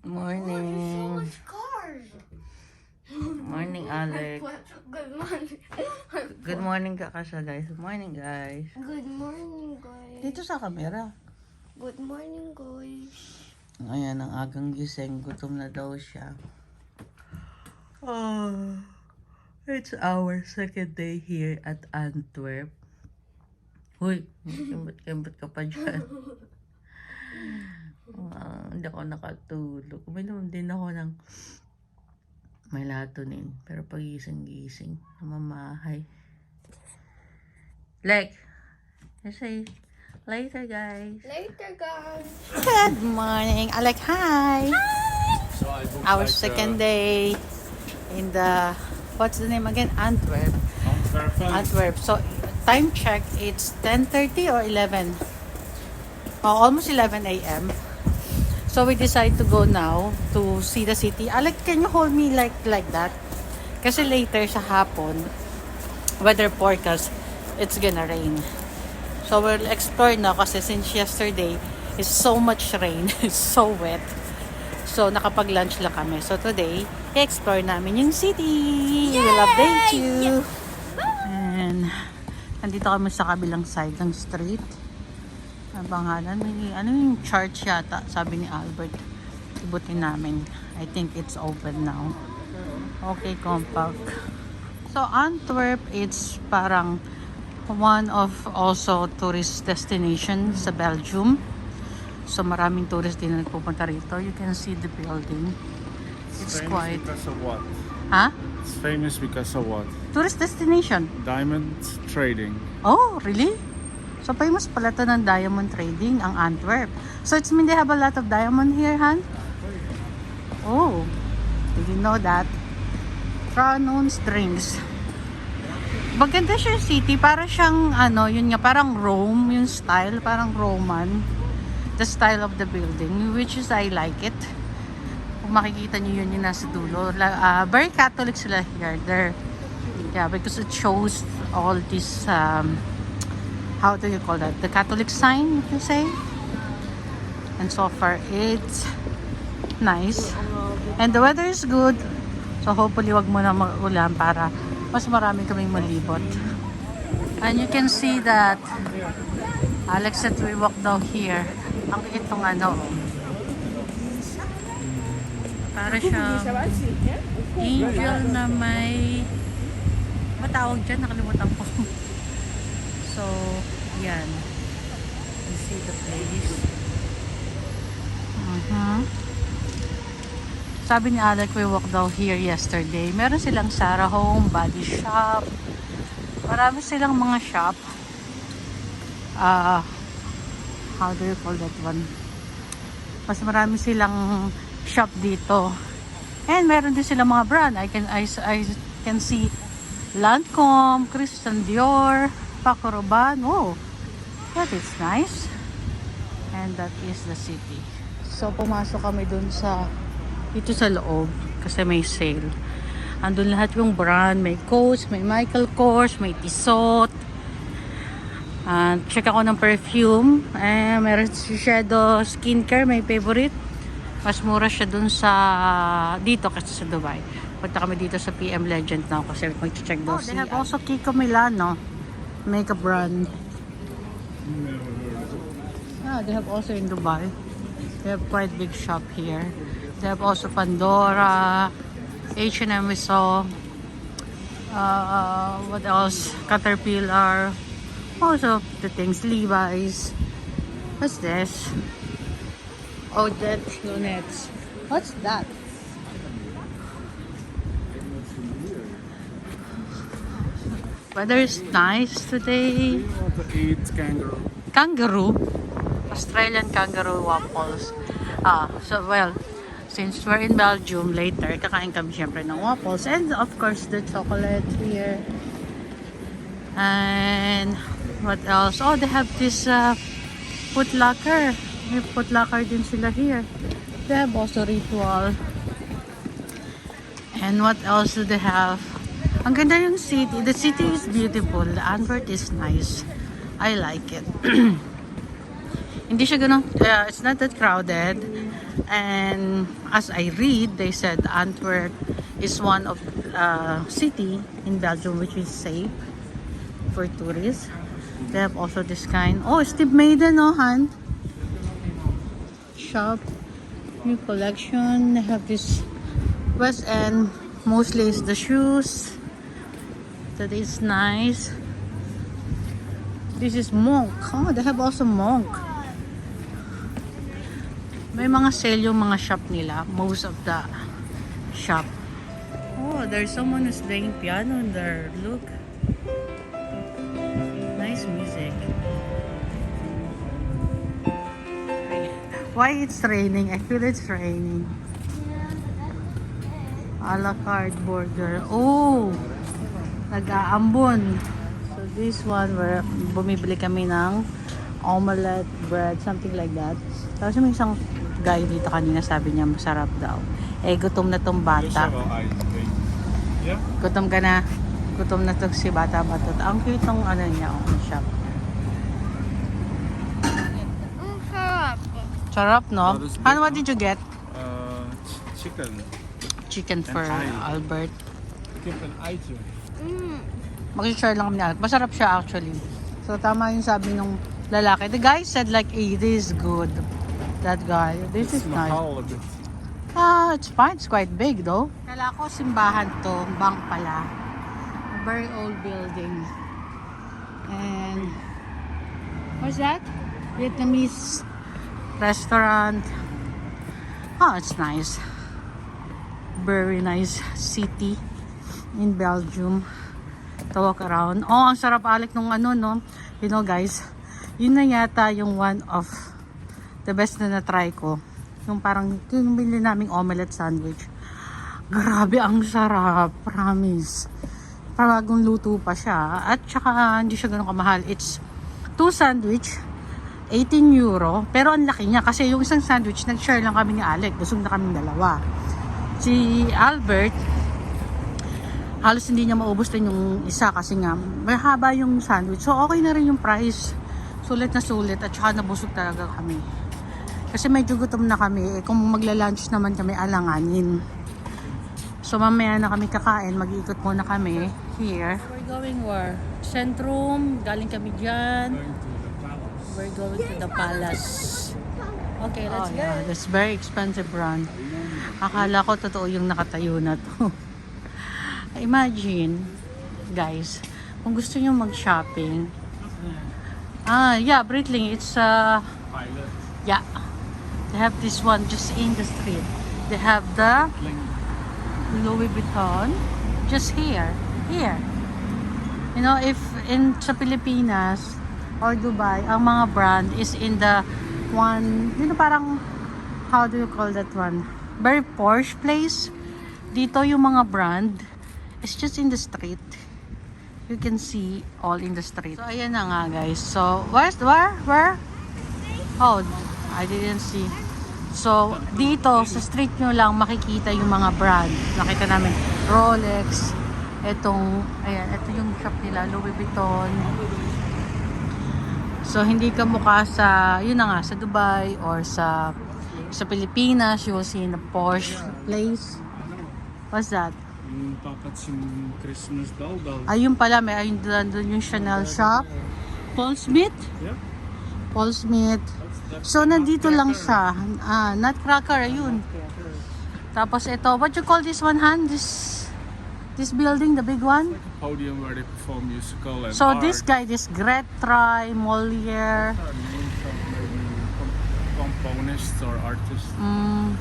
Morning. Morning, Alec. Good morning. Good morning ka kasha, guys. Good morning, guys. Good morning, guys. Dito sa camera. Good morning, guys. Ayan, ang agang gising. Gutom na daw siya. Oh, it's our second day here at Antwerp. Uy, kembot-kembot ka pa dyan. Ah, hindi ako nakatulog. Uminom din ako ng melatonin. Pero pagising-gising, namamahay. You say later, guys. Later, guys. Good morning, Alec. Hi. So I booked Our like, second day in the what's the name again? Antwerp. uh, Antwerpen. Antwerp. So time check, it's 10:30 or 11. Oh, almost 11 a.m. So we decide to go now to see the city. Alec, can you hold me like like that? Kasi later sa hapon, weather forecast, it's gonna rain. So we'll explore na kasi since yesterday, is so much rain. It's so wet. So nakapag-lunch lang kami. So today, i-explore namin yung city. We'll update you. And nandito kami sa kabilang side ng street. Ang pangalan, may, ano yung church yata, sabi ni Albert. Ibutin namin. I think it's open now. Okay, compact. So, Antwerp, it's parang one of also tourist destination sa Belgium. So, maraming tourist din na nagpupunta rito. You can see the building. It's famous quite... because of what? Ha? It's famous because of what? Tourist destination. Diamond trading. Oh, really? So famous pala to ng diamond trading, ang Antwerp. So it's mean they have a lot of diamond here, Han? Oh, did you know that? Franon Strings. Maganda siya city. Para siyang, ano, yun nga, parang Rome, yung style, parang Roman. The style of the building, which is I like it. Kung makikita niyo yun yung nasa dulo. Ah, very Catholic sila here. They're, yeah, because it shows all this, um, how do you call that? The Catholic sign, you say? And so far, it's nice. And the weather is good. So hopefully, wag mo na mag-ulan para mas marami kaming malibot. And you can see that Alex said we walk down here. Ang itong ano. Para siyang angel na may matawag dyan, nakalimutan ko. So, yan. You see the place. Mhm. Sabi ni Alec, we walked down here yesterday. Meron silang Sarah Home, Body Shop. Marami silang mga shop. Ah, how do you call that one? Mas marami silang shop dito. And meron din silang mga brand. I can I, I can see Lancome, Christian Dior, Paco Rabanne. Oh, that is nice. And that is the city. So, pumasok kami dun sa, dito sa loob. Kasi may sale. Andun lahat yung brand. May Coach, may Michael Kors, may Tissot. Ah, check ako ng perfume. Eh, meron si Shadow Skincare, may favorite. Mas mura siya dun sa, dito kasi sa Dubai. Punta kami dito sa PM Legend now kasi mag-check daw oh, They have also Kiko Milano makeup brand. Yeah, they have also in Dubai. They have quite big shop here. They have also Pandora, H&M we saw. Uh, what else? Caterpillar. Also the things Levi's. What's this? Oh, Odette Lunettes. What's that? Weather is nice today. You want to eat kangaroo? kangaroo Australian kangaroo waffles. Ah so well since we're in Belgium later kakain kami syempre ng waffles and of course the chocolate here. And what else? Oh they have this uh, foot locker may foot locker din sila here. They have also ritual. And what else do they have ang ganda yung city the city is beautiful the Antwerp is nice I like it. Hindi siya ganun, uh, it's not that crowded. And as I read, they said Antwerp is one of uh, city in Belgium which is safe for tourists. They have also this kind. Oh, Steve Maiden, no, Han? Shop, new collection. They have this West End. Mostly is the shoes. That is nice. This is Monk. Oh, they have also Monk. May mga sale yung mga shop nila. Most of the shop. Oh, there's someone who's playing piano there. Look. Nice music. Why it's raining? I feel it's raining. A la carte burger. Oh! Nag-aambon. So this one, where bumibili kami ng omelette, bread, something like that. Tapos may isang guy dito kanina sabi niya masarap daw. Eh, gutom na tong bata. Gutom ka na. Gutom na to si bata bata. Ang cute ng ano niya, oh, shop. Sarap. Sarap, no? Ano, what did you get? Uh, ch- chicken. Chicken for. Albert. Eye to. Mm. Mag-share lang kami ni Alec. Masarap siya actually. So tama yung sabi nung lalaki. The guy said like, it is good. That guy. This is It's nice. mahal bit. Ah, it's fine. It's quite big though. Kala ko simbahan to. Bank pala. A very old building. And what's that? Vietnamese restaurant. Oh, it's nice. Very nice city in Belgium to walk around. Oh, ang sarap alik nung ano, no? You know, guys, yun na yata yung one of the best na na-try ko. Yung parang, yung binili naming omelette sandwich. Grabe, ang sarap. Promise. Paragong luto pa siya. At saka, hindi siya ganun kamahal. It's two sandwich, 18 euro. Pero ang laki niya. Kasi yung isang sandwich, nag-share lang kami ni Alec. Busog na kami dalawa. Si Albert, halos hindi niya maubos din yung isa kasi nga may haba yung sandwich. So okay na rin yung price. Sulit na sulit at saka nabusog talaga kami. Kasi medyo gutom na kami. Eh, kung magla-lunch naman kami, alanganin. So mamaya na kami kakain, mag-iikot muna kami here. We're going where? Centrum, galing kami dyan. We're going to the palace. Okay, let's go. Yeah, that's very expensive brand. Akala ko totoo yung nakatayo na to. Imagine, guys, kung gusto nyo mag-shopping, ah, yeah, Breitling, it's, uh, Pilot. yeah, they have this one just in the street. They have the. Louis Vuitton just here, here. You know, if in sa Pilipinas or Dubai, ang mga brand is in the one, you know, parang, how do you call that one? Very Porsche place. Dito yung mga brand, it's just in the street. You can see all in the street. So, ayan na nga, guys. So, where's, where, where? Oh, I didn't see. So, dito, sa street nyo lang makikita yung mga brand. Nakita namin, Rolex, etong, ayan, ito yung shop nila, Louis Vuitton. So, hindi ka mukha sa, yun na nga, sa Dubai or sa sa Pilipinas, you will see in the Porsche place. What's that? Yung dapat yung Christmas bell bell. Ayun pala, may ayun doon yung Chanel shop. Paul Smith? Yeah. Paul Smith. So, nandito lang siya. Ah, nutcracker, ayun. Tapos ito, what you call this one, Han? This, this building, the big one? podium where they perform musical and So, art. this guy, this Gretry, Molière, Are names of maybe com- componists or artists. Mm,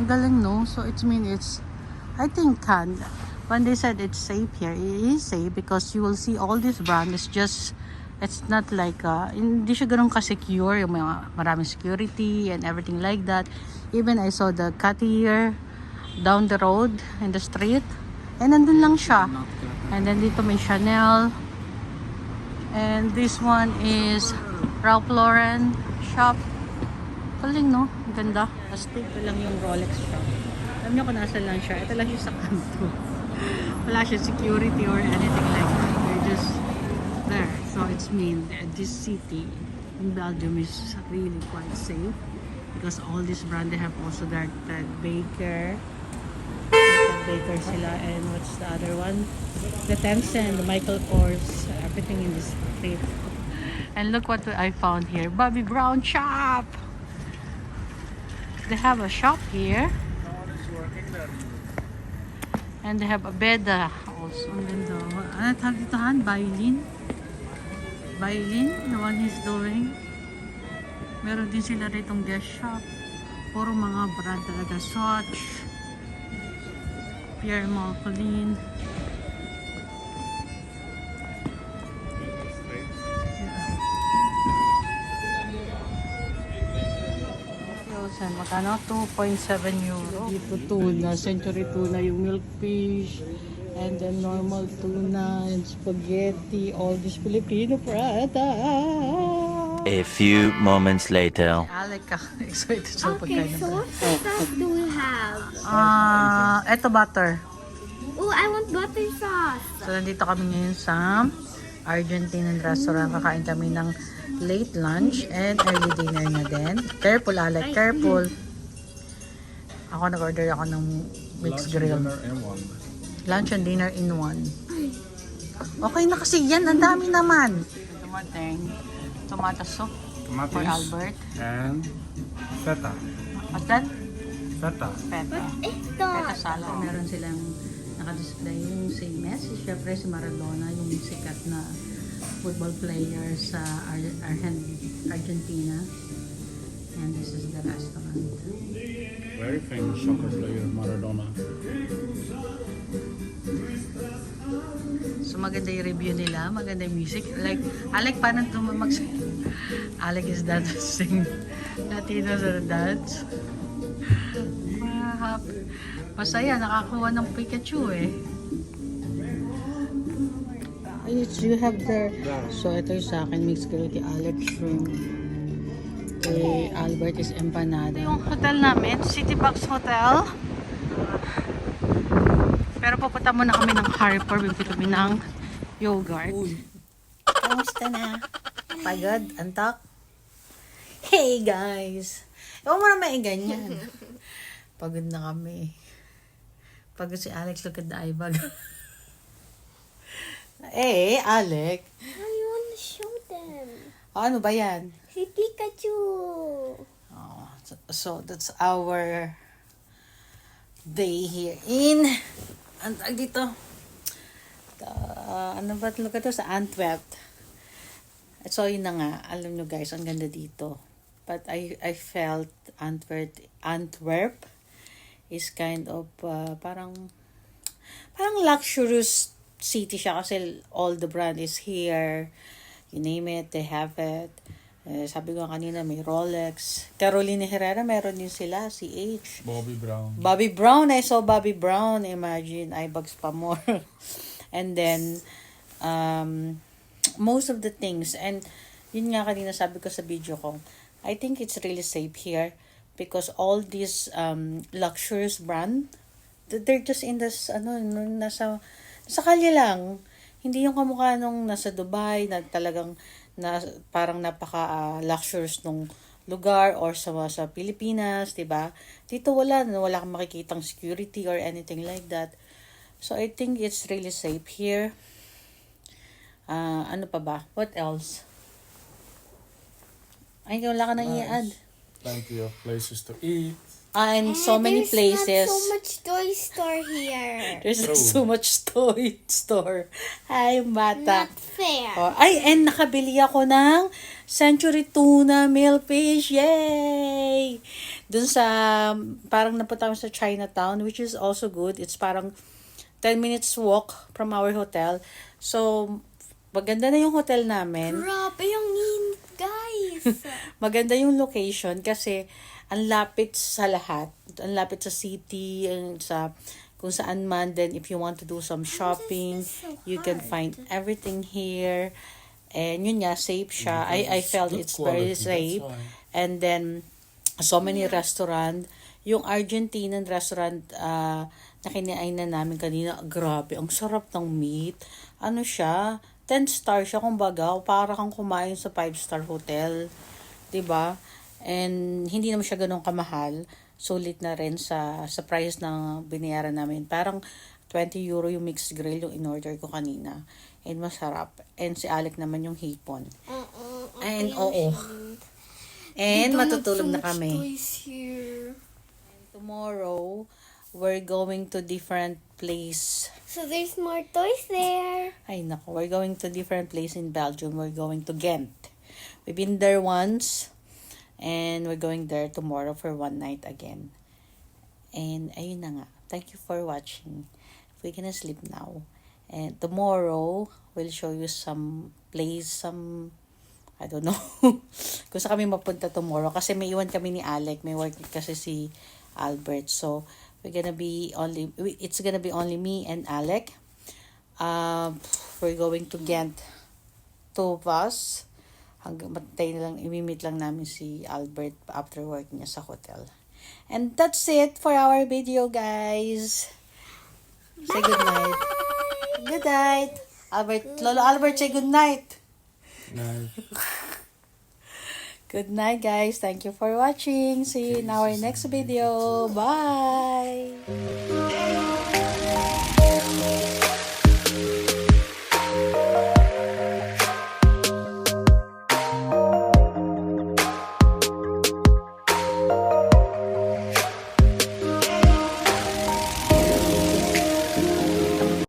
ang galing, no? So, it mean it's, I think, can, when they said it's safe here, it is safe because you will see all this brand is just, it's not like, uh, hindi siya ganun ka-secure, yung mga maraming security and everything like that. Even I saw the Cartier down the road in the street, and nandun lang siya. And then dito may Chanel. And this one is Ralph Lauren shop. Kaling no? Ganda. Dito lang yung Rolex shop. Alam niyo kung nasa lang siya. Ito lang siya sa kanto. Wala siya security or anything like that. They're just there. So it's mean that this city in Belgium is really quite safe because all this brand they have also their Ted Baker. Baker sila and what's the other one? The Tencent, the Michael Kors, everything in this street. And look what I found here. Bobby Brown shop. They have a shop here. No one is working there. And they have a beda also. Ang ganda. Ano tawag dito, Han? Violin? Violin? The one he's doing. Meron din sila ditong guest shop. Puro mga brand talaga. Swatch. Pierre Marcolin. Magkano? 2.7 euro. Dito tuna, century tuna, yung milk fish, and then normal tuna, and spaghetti, all this Filipino product. A few moments later. Alec ka, excited sa Okay, pagkain. so what do we have? Ah, eto butter. Oh, I want butter sauce. So, nandito kami ngayon sa Argentinian restaurant. Kakain kami ng late lunch and early dinner na din. Careful, Alec. Careful. Ako nag-order ako ng mixed Lunch and grill. dinner in one. Lunch and dinner in one. Okay na kasi yan. Ang dami naman. Dumating. Tomato soup for Tomatoes Albert. and feta. What's that? Feta. Peta. It's Peta not. salad. Meron silang nakadisplay yung si Messi, syempre si Maradona, yung sikat na football player sa Ar- Argen- Argentina. And this is the restaurant. Very famous soccer player, Maradona. So maganda yung review nila, maganda yung music. Like, Alec, paano ito mag Alec is dancing Latino sa dance. Mahap. Masaya, nakakuha ng Pikachu eh. Ay, you have there. So, ito yung sa akin, mixed grill kay Alex shrimp. Kay Albert is empanada. Yung hotel namin, City Box Hotel. Pero pupunta muna kami ng Harper, bibili kami ng yogurt. Kamusta na? Pagod? Antok? Hey guys! Ewan mo naman eh, ganyan. Pagod na kami. Pagod si Alex, look at the eye bag. eh, Alex. I want to show them. Ano ba yan? Si Pikachu. Oh, so, so that's our day here in tawag dito? Uh, ano ba lugar to? Sa Antwerp. So yun na nga. Alam nyo guys ang ganda dito. But I I felt Antwerp Antwerp is kind of uh, parang parang luxurious city siya kasi all the brand is here. You name it they have it eh, sabi ko kanina may Rolex Carolina Herrera meron din sila CH Bobby Brown. Bobby Brown, I saw Bobby Brown. Imagine, iBugs pa more. and then, um, most of the things, and yun nga kanina sabi ko sa video ko, I think it's really safe here because all these um, luxurious brand, th- they're just in this, ano, nasa, nasa kalye lang. Hindi yung kamukha nung nasa Dubai na talagang na parang napaka ah, luxurious nung lugar or sa sa Pilipinas, 'di ba? Dito wala wala kang makikitang security or anything like that. So I think it's really safe here. Ah, ano pa ba? What else? Ay, wala ka nang i-add. Plenty of places to eat. And so many there's places. Not so much toy store here. There's True. so much toy store. Ay, bata. Not fair. Oh, ay, and nakabili ako ng Century Tuna Millfish. Yay! Dun sa, parang napunta sa Chinatown, which is also good. It's parang 10 minutes walk from our hotel. So, maganda na yung hotel namin. Grabe yung init, guys. Maganda yung location kasi ang lapit sa lahat. Ang lapit sa city, ang sa kung saan man. Then, if you want to do some shopping, this so you can find everything here. And yun nga, safe siya. I, I It's felt it's quality, very safe. And then, so many restaurant. Yung Argentinian restaurant uh, na kinain na namin kanina, grabe, ang sarap ng meat. Ano siya? 10 star siya, kumbaga, para kang kumain sa 5 star hotel. 'Di ba? And hindi naman siya ganun kamahal. Sulit na rin sa, sa price na binayaran namin. Parang 20 euro yung mixed grill yung in-order ko kanina. And masarap. And si Alec naman yung hipon. Uh-uh. And oo. And matutulog na kami. Here. Tomorrow, we're going to different place. So there's more toys there. Ay nako, we're going to different place in Belgium. We're going to Ghent. We've been there once. And we're going there tomorrow for one night again. And ayun na nga. Thank you for watching. We're gonna sleep now. And tomorrow, we'll show you some place, some I don't know. Kung saan kami mapunta tomorrow. Kasi may iwan kami ni Alec. May work kasi si Albert. So, we're gonna be only, it's gonna be only me and Alec. Um, we're going to Ghent. Two of us. Hanggang matay na lang, imimit lang namin si Albert after work niya sa hotel. And that's it for our video, guys. Say good night. Good night. Albert, Lolo Albert, say good night. Good night, guys. Thank you for watching. See you in our next video. Bye.